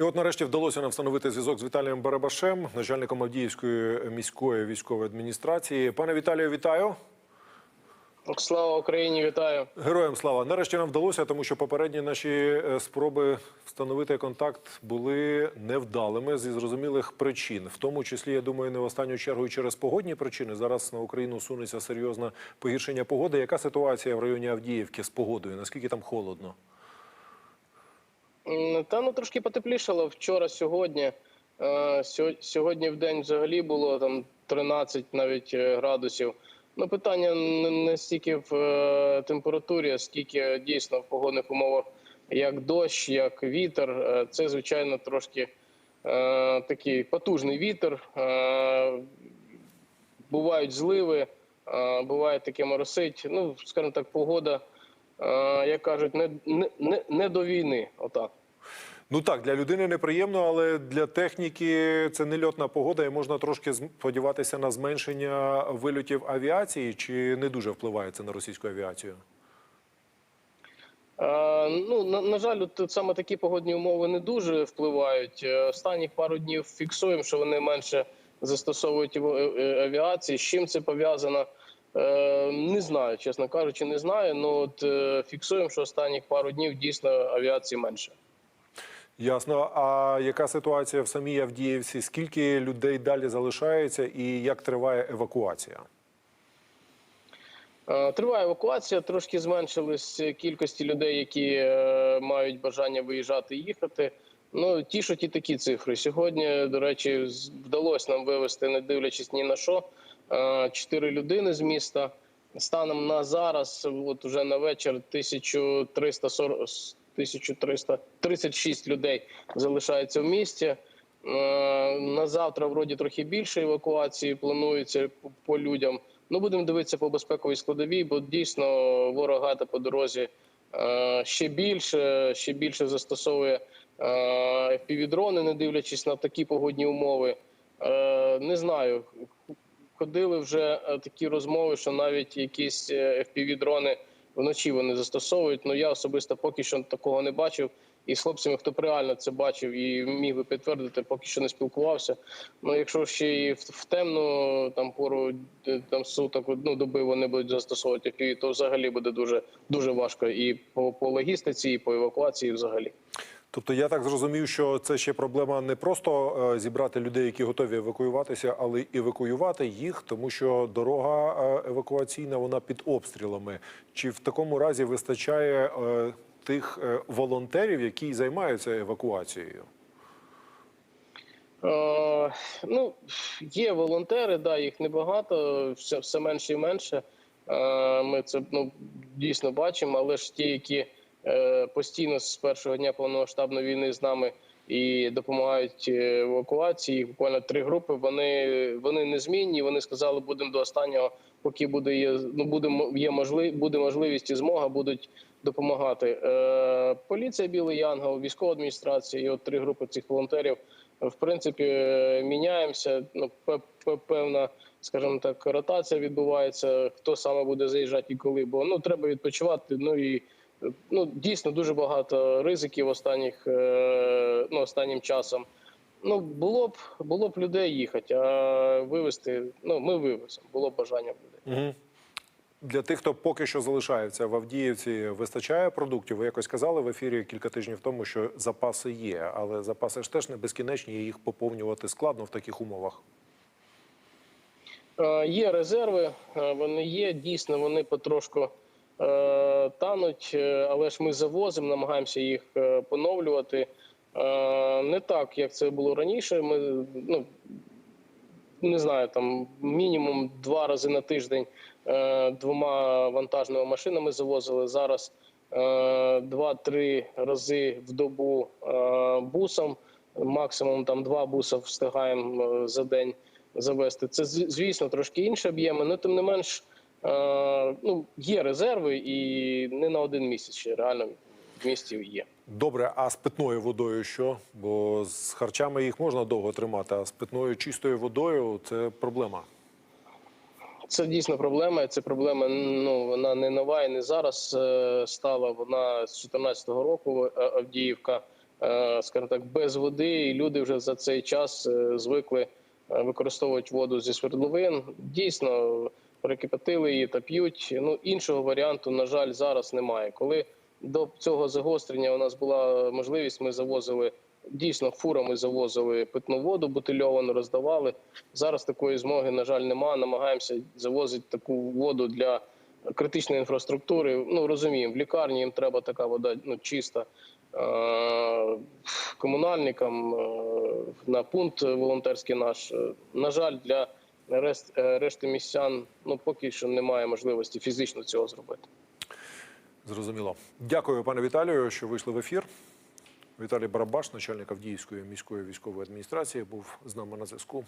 І от нарешті вдалося нам встановити зв'язок з Віталієм Барабашем, начальником Авдіївської міської військової адміністрації. Пане Віталію, вітаю. Слава Україні, вітаю. Героям слава. Нарешті нам вдалося, тому що попередні наші е, спроби встановити контакт були невдалими зі зрозумілих причин. В тому числі, я думаю, не в останню чергу і через погодні причини. Зараз на Україну сунеться серйозне погіршення погоди. Яка ситуація в районі Авдіївки з погодою? Наскільки там холодно? Та ну трошки потеплішало вчора, сьогодні. Е, Сьогодні в день взагалі було там 13 навіть е, градусів. Ну, питання не стільки в е, температурі, а скільки дійсно в погодних умовах, як дощ, як вітер. Це, звичайно, трошки такий потужний вітер. Бувають зливи, буває таке моросить. Ну, скажімо так, погода, як кажуть, не, не, не, до війни. Отак. Ну так, для людини неприємно, але для техніки це не льотна погода, і можна трошки сподіватися на зменшення вильотів авіації, чи не дуже впливає це на російську авіацію? Е, Ну, на, на жаль, тут саме такі погодні умови не дуже впливають. Е, Останніх пару днів фіксуємо, що вони менше застосовують е, е, авіації. З чим це пов'язано? Е, Не знаю, чесно кажучи, не знаю. Ну от е, фіксуємо, що останніх пару днів дійсно авіації менше. Ясно. А яка ситуація в самій Авдіївці? Скільки людей далі залишається, і як триває евакуація? Е, Триває евакуація. Трошки зменшились кількості людей, які мають бажання виїжджати і їхати. Ну тішуть і такі цифри. Сьогодні, до речі, вдалося нам вивезти, не дивлячись ні на що, е, чотири людини з міста. Станом на зараз, от уже на вечір, 1340, 1336 людей залишається в місті. Е, На завтра вроді трохи більше евакуації планується по- людям. Ну будемо дивитися по безпековій складовій, бо дійсно ворог гата по дорозі е, ще більше, ще більше застосовує FPV-дрони, не дивлячись на такі погодні умови. Не знаю, ходили вже е, такі розмови, що навіть якісь е, FPV-дрони вночі вони застосовують. Ну я особисто поки що такого не бачив. І з хлопцями, хто б реально це бачив і міг би підтвердити, поки що не спілкувався. Ну якщо ще і в, темну там пору там суток ну, доби вони будуть застосовувати FPV, то взагалі буде дуже дуже важко і по, по логістиці, і по евакуації взагалі. Тобто я так зрозумів, що це ще проблема не просто е, зібрати людей, які готові евакуюватися, але й евакуювати їх, тому що дорога е, евакуаційна вона під обстрілами. Чи в такому разі вистачає е, тих волонтерів, які займаються евакуацією? Е, ну, є волонтери, да, їх небагато, все, все менше і менше. Е, ми це ну, дійсно бачимо, але ж ті, які постійно з першого дня повномасштабної війни з нами і допомагають е, евакуації, буквально три групи, вони, вони незмінні. Вони сказали, будемо до останнього, поки буде, є, ну, буде, є можлив, буде можливість і змога, будуть допомагати. Е, поліція Білий Янгол, військова адміністрація і от три групи цих волонтерів в принципі е, міняємося. Ну, пе- пе- певна, скажімо так, ротація відбувається. Хто саме буде заїжджати і коли, бо ну треба відпочивати. Ну і е, ну дійсно дуже багато ризиків останніх е, ну, останнім часом. Ну було б було б людей їхати, а вивезти. Ну ми вивеземо. Було б бажання людей. Угу. Для тих, хто поки що залишається в Авдіївці, вистачає продуктів. Ви якось казали в ефірі кілька тижнів тому, що запаси є, але запаси ж теж не безкінечні, їх поповнювати складно в таких умовах. Е, Є резерви, е, вони є. Дійсно, вони потрошку тануть, е, але ж ми завозимо, намагаємося їх е, поновлювати. Е, Не так, як це було раніше. Ми ну не знаю, там мінімум два рази на тиждень е, двома вантажними машинами завозили. Зараз е, два-три рази в добу е, бусом. Максимум там два буса встигаємо е, за день завести. Це звісно трошки інші об'єми, але тим не менш е, ну, є резерви і не на один місяць ще реально в місті є. Добре, а з питною водою що? Бо з харчами їх можна довго тримати, а з питною чистою водою це проблема. Це дійсно проблема. Це проблема. Ну вона не нова і не зараз е, стала. Вона з 2014 року е, Авдіївка. е, скажімо так, без води, і люди вже за цей час е, звикли е, використовувати воду зі свердловин. Дійсно, перекипятили її та п'ють. Ну іншого варіанту, на жаль, зараз немає. Коли до цього загострення у нас була можливість, ми завозили дійсно фурами завозили питну воду, бутильовану роздавали. Зараз такої змоги, на жаль, немає. Намагаємося завозити таку воду для критичної інфраструктури. Ну розуміємо, в лікарні їм треба така вода ну, чиста. Е, Комунальникам е, на пункт волонтерський наш. Е, На жаль, для решт- е, решти містян ну поки що немає можливості фізично цього зробити. Зрозуміло. Дякую, пане Віталію, що вийшли в ефір. Віталій Барабаш, начальник Авдіївської міської військової адміністрації, був з нами на зв'язку.